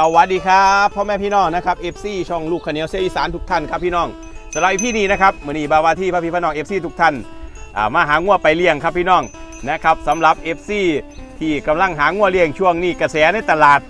สวัสดีครับพ่อแม่พี่น้องนะครับ FC ช่องลูกขเนียวเสียอีสานทุกท่านครับพี่น้องสำหรับพี่นี้นะครับมือนีบาวาที่พ่อพี่พี่น้อง FC ทุกท่านมาหางัวไปเลี้ยงครับพี่น้องนะครับสำหรับ FC ที่กำลังหางัวเลี้ยงช่วงนี้กระแสในตลาด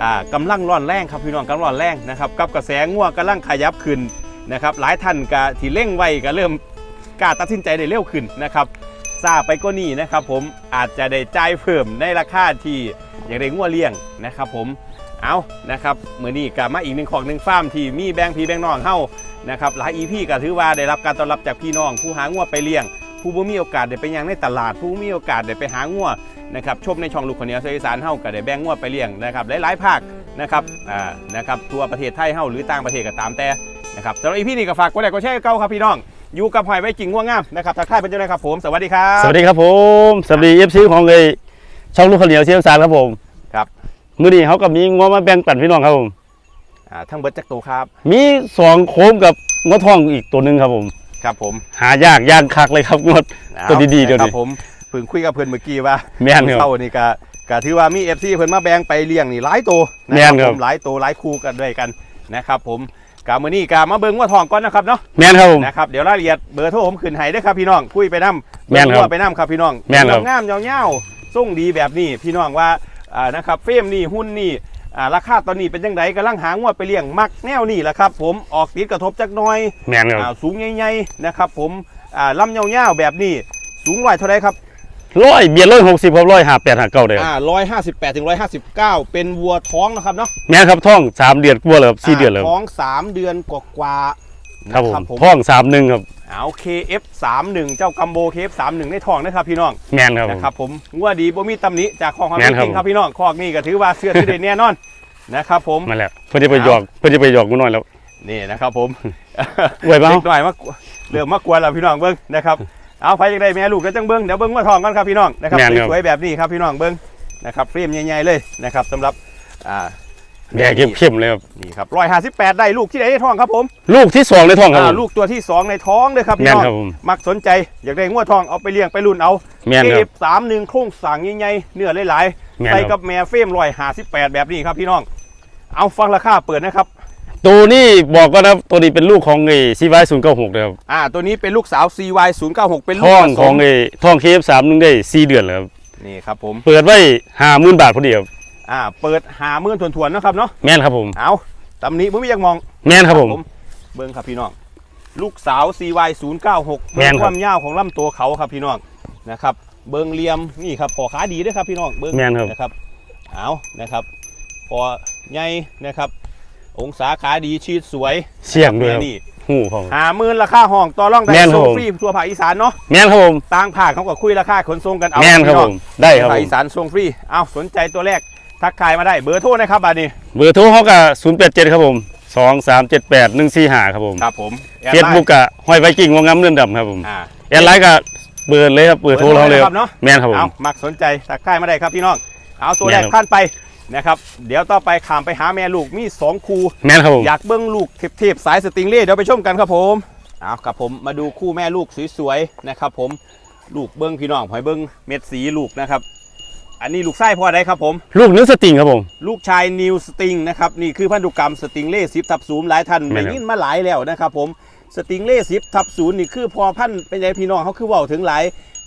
อ่ากำลังร้อนแรงครับพี่น้องกำลังร้อนแรงนะครับกับกระแสงัวกำลังขยับขึ้นนะครับหลายท่านก็ที่เร่งไว้ก็เริ่มกล้าตัดสินใจได้เร็วขึ้นนะครับทราบไปก็นี่นะครับผมอาจจะได้จ่ายเพิ่มในราคาที่อย่างได้งัวเลี้ยงนะครับผม เอานะครับมือนี้กลับมาอีกหนึ่งของหนึ่งฟาร์มที่มีแบงค์พี่แบงค์น้องเฮานะครับหลายอีพี่ก็ถือว่าได้รับการต้อนรับจากพี่น้อง ผู้หางัวไปเลี้ยง ผู้บ่มีโอกาสได้ไปยังในตลาด ผู้บ่มีโอกาสได้ไปหางัวนะครับชมในช่องลูกคนเหนียวเสียงอีสานเฮาก็ได้แบ่งงัวไปเลี้ยงนะครับหลายๆภาคนะครับอ่านะครับทั่วประเทศไทยเฮาหรือต่างประเทศก็ตามแต่นะครับสำหรับอีพี่นี่ก็ฝากกดไลค์กดแชร์เก่าครับพี่น้องอยู่กับหอยไว้จริงง่วงงามนะครับทักทายเป็นเจ้าหน้าครับผมสวัสดีครับสวัสดีครับผมสวัสดีเอฟซีของเลยช่องลูกข้าวเหนียวเชียงสารครับผมครับ มื้อนี้เขากับมีงอมาแบ่งปันพี่น้องครับผม อ่าทั้งเบิร์ดจักรโตครับ มีสองโคมกับงอทองอีกตัวหนึ่งครับผม ครับผมหายากยากคักเลยครับงดตัวดีๆเดี๋ยวนี้นะครับผมเพิ่งคุยกับเพื่อนเมื่อกี้ว่าแม่นครับเท่านี่ก็ก็ถือว่ามี FC เพิ่นมาแบ่งไปเลี้ยงนี่หลายตัวนะแม่นครับ ผมหลายตัวหลายคู่กันด้วยกันนะครับผมกามื้อนี้กามาเบิ่งว่าทองก่อนนะครับเนาะ แม่นครับผม นะครับเดี๋ยวรายละเอียดเบอร์โทรผมขึ้นให้เด้อครับพี่น้องคุยไปนํแม่นครับเงไปนํครับพี่น้องแม่นครับ งามๆยาวๆส่งดีแบบนี้พี่น้องว่า อ่านะครับเฟรมนี่หุ้นนี่อ่าราคาตอนนี้เป็นจังไดกำลังหางวดไปเลี้ยงมักแนวนี่แหละครับผมออกติดกระทบจักหน่อยแม่นครับอ่าสูงใหญ่ๆนะครับผมอ่าลำยาวๆแบบนี้สูงร้อยเท่าไรครับร้อยเบียร์ร้อยหกสิบครับร้อยห้าแปดห้าเก้าเลยครับอ่าร้อยห้าสิบแปดถึงร้อยห้าสิบเก้าเป็นวัวท้องนะครับเนาะแม่นครับท่องสามเดือนกว่าเลยครับสี่เดือนเลยท้องสามเดือนกว่ากว่าๆ ครับผมนะท่องสามหนึ่งครับเอา KF 3 1 เจ้ากัมโบ KF 3 1ในท้องนะครับพี่น้องแม่นครับผมนะครับผมงัวดีบ่มีตำหนิจากของความแม่นครับจริงครับพี่น้องคอกนี่ก็ถือว่าเสื้อที่เด่นแน่นอนนะครับผมมาแล้วเพื่อจะไปหยอกเพื่อจะไปหยอกกูหน่อยแล้วนี่นะครับผมอวยเปล่าเล็กหน่อยมากเริ่มมากวนแล้วพี่น้องเบิ้งนะครับเอาไปยังไงแม่ลูกก็จังเบิ้งเดี๋ยวเบิ้งว่าทองก่อนครับพี่น้องนะครับแม่นครับสวยๆแบบนี้ครับพี่น้องเบิ้งนะครับเฟรมใหญ่ๆเลยนะครับสำหรับอ่า แดงเข้มๆเลยครับนี่ครับร้อยห้าสิบแปดได้ลูกที่ไหนในท้องครับผมลูกที่สองในท่องครับอ่าผม ลูกตัวที่สองในท้องเลยครับพี่แม่นน้องครับผมมักสนใจอยากได้งวดทองเอาไปเลี้ยงไปรุ่นเอาแม่นครับเอฟสามหนึ่งโครงสั่งใหญ่ๆเนื้อหลายแม่ๆนใส่คกัรับบแม่เฟรมร้อยห้าสิบแปดแบบนี้ครับพี่น้อง เอาฟังราคาเปิดนะครับ ตัวนี้บอกก็นะตัวนี้เป็นลูกของไอ้ซีไวศูนย์เก้าหกเลยครับอ่า ตัวนี้เป็นลูกสาว CY 0 9 6เป็นลูกท่องผสมของไอ้ท่องเคฟสามหนึ่งได้สี่เดือนแล้วครับนี่ครับผม เปิดไว้ห้าหมื่นบาทพอดีครับ อ่าเปิดหาเมื่อนทวนๆนะครับเนาะแม่นครับผมเอาตำนี้ผมไม่อยากมองแม่นครับผม เบิ้งครับพี่น้องลูกสาว CY 0 9 6 แม่นครับ ความยาวของลำตัวเขาครับพี่น้องนะครับ เบิ้งเหลียมนี่ครับพอขาดีด้วยครับพี่น้องเบิ้งแม่นครับ นะครับเอานะครับพอใหญ่นะครับ องศาขาดีชีดสวยเสี่ยงด้วยครับนี่หูของ หาหมื่นราคาห้องต่อรองได้แม่นครับส่งผม ฟรีทั่วภาคอีสานเนาะ แม่นครับผม ต่างภาคเขาก็คุยราคาขนส่งกันเอาแม่นครับพี่ผองมได้ครับภาผคม อีสานส่งฟรี เอาสนใจตัวแรก ทักทายมาได้เบอร์โทรนะครับบาดนี้เบอร์โทรเขากับศูนย์แปดเจ็ดครับผมสองสามเจ็ดแปดหนึ่งสี่ห้าครับผมครับผมแอดเฟซไลน์บุ๊กกับห้อยไวกิ้งวงงามเลื่อนดำครับผมอ่าแอดไลน์กับเบอร์เลยครับเบอร์โทรเราเลยคครัรับบเนาะแม่นครับผมเอามักสนใจทักทายมาได้ครับพี่น้องเอาตัวแรกแม่นครับท่านไปนะครับเดี๋ยวต่อไปขามไปหาแม่ลูกมีสองคู่แม่นครับผมอยากเบิ้งลูกเทพๆสายสติงเล่เดี๋ยวไปชมกันครับผมเอาครับผมมาดูคู่แม่ลูกสวยๆนะครับผมลูกเบิ้งพี่น้องหอยเบิ้งเม็ดสีลูกนะครับ อันนี้ลูกไส้พอได้ครับผม ลูกเนื้อสติงครับผม ลูกชายนิวสติงนะครับนี่คือพันธุกรรมสติงเล่สิบทับศูนย์หลายท่านแม่ได้นครับยินมาหลายแล้วนะครับผมสติงเล่สิบทับศูนย์นี่คือพอพันธุ์เป็นไงพี่น้องเขาคือเว่าถึงหลาย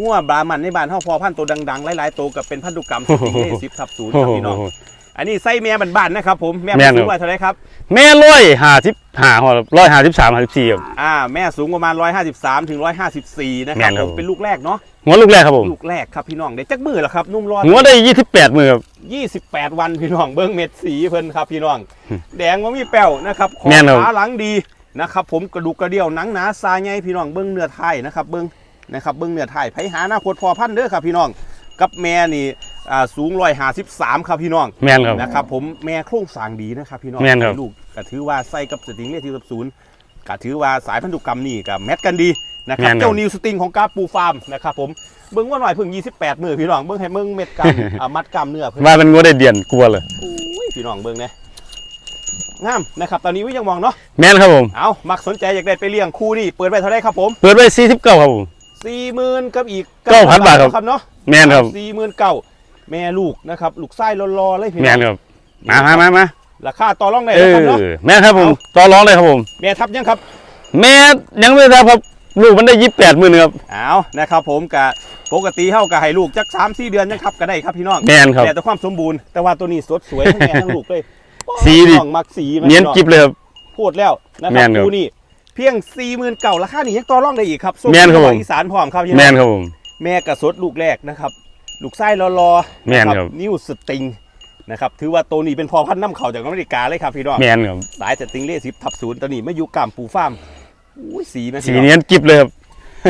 ง่วบรามันในบ้านเขาพอพันธุ์ตัวดังๆหลายๆตัวกับเป็นพันธุกรรมสติงเล่สิบทับศูนย์โอ้ครับโหพี่น้อง อันนี้ไส้แม่บ้านๆนะครับผมแม่แม่นสูคงรับกว่าเท่าไหรครับแม่ร้อยห้าสิบห้าหอร้อยห้าสิบสามห้าสิบสี่ครับ อ่าแม่สูงประมาณ 153ถึง154 นะคแม่รับนครัผบมเป็นลูกแรกเนาะหัวลูกแรกครับผมลูกแรกครับพี่น้องได้จักมือเหรอครับนุ่มรอด หัวได้ยี่สิบแปดมือครับ 28 วันพี่น้องเบิ้งเม็ดสีเพิ่นครับพี่น้อง แดงว่ามีแป้วนะครับขอแม่นครับ ขาหลังดีนะครับผมกระดูกกระเดี่ยวหนังหนาซาใหญ่พี่น้องเบิ้งเนื้อไทยนะครับเบิ้งนะครับเบิ้งเนื้อไทยไผหาหน้าโคตรพอพันธุ์เด้อครับพี่น้องกับแม่นี่ อ่าสูง153ครับพี่น้องแม่นครับ นะครับผมแม่โครงสร้างดีนะครับพี่น้องแม่นครับ ลูกก็ถือว่าใส่กับสติงเลที่ศูนย์ก็ถือว่าสายพันธุกรรมนี่กับแมทกันดีนะครับแม่นครับเจ้านิวสติงของกาปูฟาร์มนะครับผมเบิ้งว่าหน่อยเพิ่ง 28มือพี่น้องเบิ้งให้เบิ้งเม็ดกล้ามอ่ามัดกล้ามเนื้อเพิ่นว่าเป็นงัวได้เดียนกลัวเลยอุ้ยพี่น้องเบิ้งเนี่ยงามนะครับ ตอนนี้วิยังมองเนาะ แม่นครับผม เอามักสนใจอยากได้ไปเลี้ยงคู่นี่ เปิดไปเท่าไหรครับผมเปิดไว้สี่สิบเก้าครับผม สี่หมื่นกับอีก9,000บาทครับครับ เนาะแม่นครับ สี่หมื่นเก้า แม่ลูกนะครับลูกไส้รอๆเลยพี่แม่น้องนครับมามามามาราคาต่อรองได้เอนะครับอเนาะแม่นครับผมต่อร้องเลยครับผม แม่ทับยังครับแม่ยังไม่ได้ครับลูกมันได้ยี่สิบแปดหมื่นครับเอานะครับ ผมกะปกติเฮาก็ให้ลูกจัก3 4เดือนยังครับก็ได้ครับพี่น้องแม่นครับแต่ความสมบูรณ์แต่ว่าตัวนี้สดสวยทั้งแม่ทั้งลูกเลยสีดิพี่น้องมักสีไหมเนียนพี่อง กิบเลยครับ พูดแล้วนะคแม่รับนครับคู่นี้เพียง4 0,000เก่าราคานี้ยังต่อรองได้อีกครับส่งแม่นครับทั่วผม อีสานพร้อมครับพี่น้องแม่นครับผม แม่กระสดลูกแรกนะครับ ลูกไส้รอๆแม่นนะครับ นิ้วสติงนะครับถือว่าตัวนี้เป็นพอพันธุ์น้ำเขาจากอเมริกาเลยครับพี่น้องแม่นครับสายสติงเล่สิบทับศูนย์ตัวนี้ไม่อยู่กามปูฟ้าร์มอุ้ยสีไหมสีพี่น้องเนียนกิบเลยครับ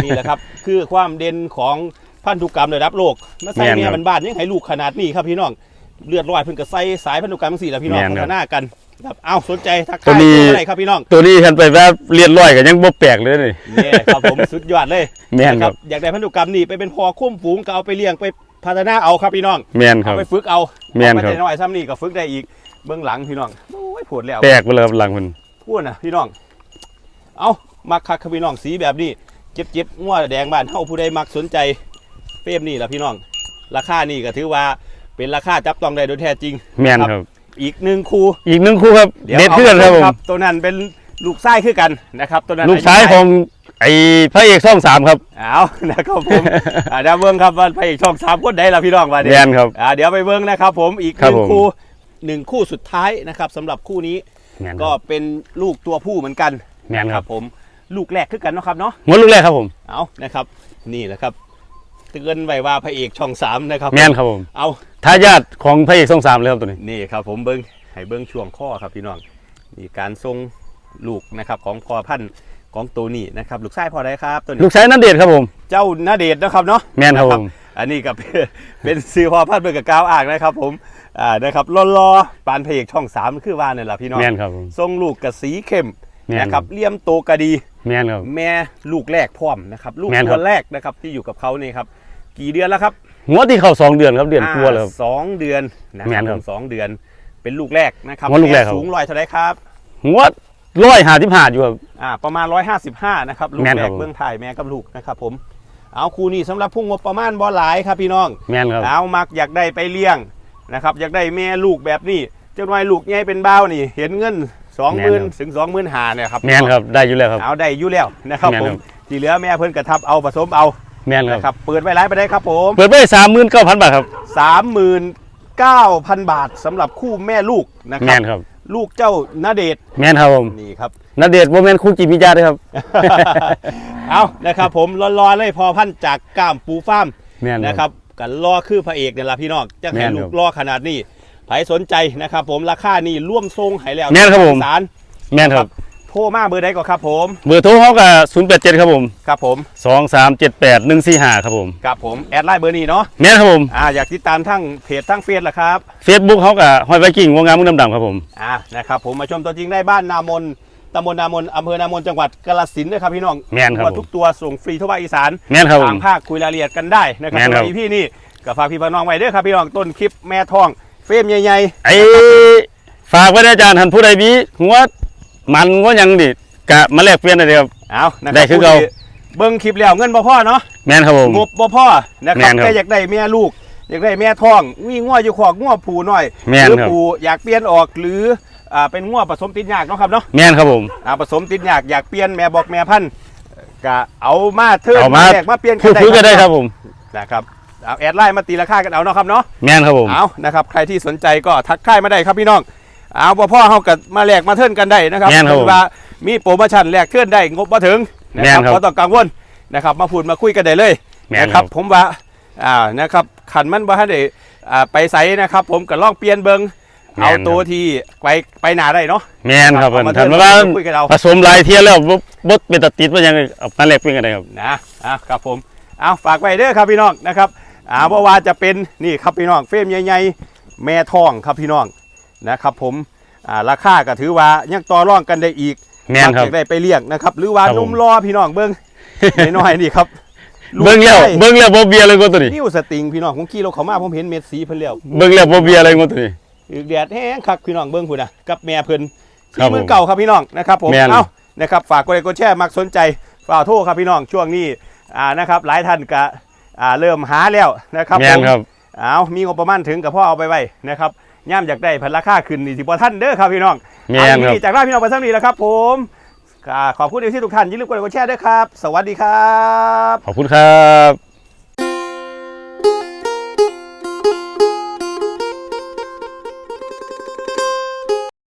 นี่แหละครับ คือความเด่นของพันธุกรรมระดับโลกมาใส่แม่นเมียครับมันบ้านๆยังให้ลูกขนาดนี้ครับพี่น้องเลือดลอยเพิ่นก็ใส่สายพันธุกรรมทั้งสี่แล้วพี่น้องแม่นพัครับฒนากันครับเอ้าสนใจทักตัวทายนี้ตัวอะไรครับพี่น้อง ตัวนี้ฉันไปแบบเรียนร้อยกันยังบ่แปลกเลยนี่นี่ครับผม สุดยอดเลยแม่นนะครับ อยากได้พันธุกรรมนี่ไปเป็นพอคุ้มฝูงก็เอาไปเลี้ยงไป พัฒนาเอาครับพี่น้องแม่นคเอารับไปฝึกเอาแม่นเอาครับไปแต่น้อยซ้ำนี่ก็ฝึกได้อีกเบื้องหลังพี่น้องโอ้ยปวดแล้วแปลกไปเลยครับหลังมันพูดนะพี่น้อง เอามักคักครับพี่น้องสีแบบนี้ เจ็บเจ็บๆงัวแดงบ้านเฮาผู้ใดมักสนใจเฟรมนี่แหละพี่น้อง ราคานี่ก็ถือว่าเป็นราคาจับต้องได้โดยแท้จริง แม่นครับ อีกหนึ่งคูอีกหนึ่งคู่ครับเดี๋ยวเด็ดเพื่อนครับผมตัวนั้นเป็นลูกไส้คือกันนะครับตัวนั้นลูกชายของ ไอ้พระเอกช่องสามครับ เอานะครับผมอ่าเดี๋ยวเบิ้งครับว่าไปอีกช่องสามคนได้ละพี่น้องมาเดี๋แม่ยวนครับอ่าเดี๋ยวไปเบิ้งนะครับผมอีกหครับนึ่งผม คู่หนึ่งคู่สุดท้ายนะครับสำหรับคู่นี้แม่นคก็รับเป็นลูกตัวผู้เหมือนกันแม่นครับผมลูกแรกคือกันเนาะครับเนาะหัวลูกแรกครับผมเอานะครับนี่แหละครับเตือนไว้ว่าพระเอกช่องสามนะครับแม่นครับผมเอาทายาทของพระเอกช่องสามเลยครับตัวนี้ นี่ครับผมเบิ้งให้เบิ้งช่วงข้อครับพี่น้องนี่การทรงลูกนะครับของพอพันธุ์ ของตัวนี้นะครับลูกไส้พอได้ครับตัวลูนี้กชายนั่นเดชครับผม เจ้านาเดชน์นะครับเนาะแม่นครับะผม อันนี้ก็เป็นเป็นซื้อพอพันธุ์เบิกกับกาวอ่างนะครับ ผมอ่านะครับรอรอๆปานพระเอกช่องสามคือว่าเนี่ยแหละพี่น้องแม่นครับผมทรงลูกกับสีเข้มแม่น นะครับเลี่ยมโตกระดี แม่นครับ แม่ลูกแรกพร้อมนะครับลูกแม่นคตัรับวแรกนะครับที่อยู่กับเขานี่ครับกี่เดือนแล้วครับ หัวที่เข้าสองเดือนครับเดือนกลัวาเลยครับอ่าสองเดือนนะคแม่รับนครับผมสองเดือนเป็นลูกแรกนะครับว่าลูกแรกครับม่สูงลอยเท่าไรครับหัว ร้อยหาที่ผ่าอยู่ครับ อ่าประมาณ 155นะครับลูกแม่นแรครักบผม เบื้องถ่ายแม่กับลูกนะครับผมเอาคู่นี้สำหรับผู้งบประมาณบ่หลายครับพี่น้อง แม่นครับ เอามักอยากได้ไปเลี้ยงนะครับอยากได้แม่ลูกแบบนี้เจ้าน้อยลูกใหญ่เป็นบ้าวนี่ เห็นเงินสองหมื่นถึงสองหมื่นหาเนี่ยครับแม่นครับได้อยู่แล้วครับ เอาได้อยู่แล้วนะครับแม่นผครัมบ ที่เหลือแม่เพิ่นกระทับเอาผสมเอาแม่นครับ นะครับเปิดไว้ไลฟ์ไปได้ครับผมเปิดไปสามหมื่นเก้าพันบาทครับสามหมื่นเก้าพันบาทสำหรับคู่แม่ลูกนะคแม่รับนครับ ลูกเจ้านาเดชน์แม่นครับผมนี่ครับ นาเดชน์โมเมนต์คู่จิมิยาด้วยครับ เอานะครับผมรอๆเลยพอพันจากก้ามปูฟ้าร์มแม่นนะครับกันรอคือพระเอกเนี่ยละพี่น้องจะให้แม่นลูครักบรอขนาดนี้ใครสนใจนะครับผมราคานี่ร่วมทรงให้แล้วแม่นครับผม สาร แม่นครับโทรมาเบอร์ใดก็ครับผม เบอร์โทรเขากับศูนย์แปดเจ็ดครับผมครับผมสองสามเจ็ดแปดหนึ่งสี่ห้าครับผมครับผมแอดไลน์เบอร์นี้เนาะแม่นครับผมอ่าอยากติดตามทั้งเพจทั้งเฟซละครับเฟซบุ๊กเขากับหอยไวกิ้งวงงามมุกดำๆครับผมอ่านะครับผมมาชมตัวจริงได้บ้านนามนตำบลนามนอำเภอนามนจังหวัดกาฬสินธุ์นะครับพี่น้องแม่นครับตัวผม ทุกตัวส่งฟรีทั่วภาคอีสาน แม่นครับผทาม งภาคคุยรายละเอียดกันได้นะครับแม่นสำหครัรับบพี่นี่ก็ฝากพี่พี่น้องไว้เด้อครับพี่น้องต้นคลิปแม่ทอง เฟรมใหญ่ไอ้ฝากไว้นะอาจารย์ท่านผู้ใดมีหัว มันหัวหยังดิกะมาแลกเปลี่ยนได้เลยครับๆเอานะคได้รับคือเก่า ผู้ที่เบิ้งคลิปแล้วเงินบ่พ่อเนาะแม่นครับผม งบบ่พ่อนะครับแม่นครับแต่อยากได้แม่ลูก อยากได้แม่ท้องมีง้ออยู่ขอกง้อผูหน่อยแม่นหรือครับ ผูอยากเปลี่ยนออกหรืออ่าเป็นง้อผสมติดยากเนาะครับเนาะ แม่นครับผม อ่าผสมติดยากอยากเปลี่ยนแม่บอกแม่พันธุ์ก็เอามาเทิร์นเอามา แลกมาเปลี่ยนพูดคุยกันได้ครับผม นะครับเอาแอดไลน์มาตีราคากันเอาเนาะครับเนาะแม่นครับผม เอานะครับใครที่สนใจก็ทักทายมาได้ครับพี่น้อง เอาบ่พ่อเฮากับมาแลกมาเทิร์นกันได้นะครับแม่นครับผมอว่ามีโปรโมชั่นแลกเทิร์นได้งบบ่ถึงนะแม่ครับนครับบ่ต้องกังวลนะครับมาพูดมาคุยกันได้เลยแม่นนะคครัรับบผมว่าอ่านะครับขันมันบ่ทันได้อ่าไปใสนะครับ ผมก็ลองเปลี่ยนเบิงแม่นเอาครับ ตัวที่ไปไปหนาได้เนาะ แม่นครับเอามาท่านเทิร์นว่าคุยกันเอา ผสมหลายเทียแล้วบ่บ่เป็นตัดติดว่ายังไงเอามาแลกเปลี่ยนกันได้ครับ นะอะครับผมเอาฝากไว้เด้อครับพี่น้องนะครับอ่าเพราะว่าจะเป็นนี่ครับพี่น้องเฟรมใหญ่ๆแม่ทองครับพี่น้อง นะครับผมอ่าราคาก็ถือว่ายังต่อรองกันได้อีกแม่นครับ อยากได้ไปเลี้ยงนะครับ หรือว่าครับผมนุ่มรอพี่น้องเบิ้ง น้อยๆนี่ครับเบิ่งแล้วกชายเบิ่งแล้วบ่เบียร์เลยงวดตัวนี้นิ้วสติงพี่น้องผมขี่รถเขามาผมเห็นเม็ดสีเพิ่นแล้วเบิ่งแล้วบ่เบียร์เลยงวดตัวนี้ อีกแดดแห้งคักพี่น้องเบิ้งพุ่นนะกับแม่เพิ่นครับที่มือผมเก่าครับพี่น้องนะครับผมแม่น เอ้านะครับฝากกดไลค์กดแชร์มักสนใจฝากโทษครับพี่น้องช่วงนี้อ่านะครับหลายท่านก็อ่าเริ่มหาแล้วนะครับแม่นผม ครับ เอามีงบประมาณถึงกับพ่อเอาไปไว้นะครับ ย่ามอยากได้พันราคาขึ้นนี่สิบ่ท่านเด้อครับพี่น้องแม่นครับเอาจากลาพี่น้องไปสักนี้แล้วครับผมอ่าขอบคุณที่ทุกท่านอย่าลืมกดไลค์กดแชร์ด้วยครับ สวัสดีครับ ขอบคุณครับ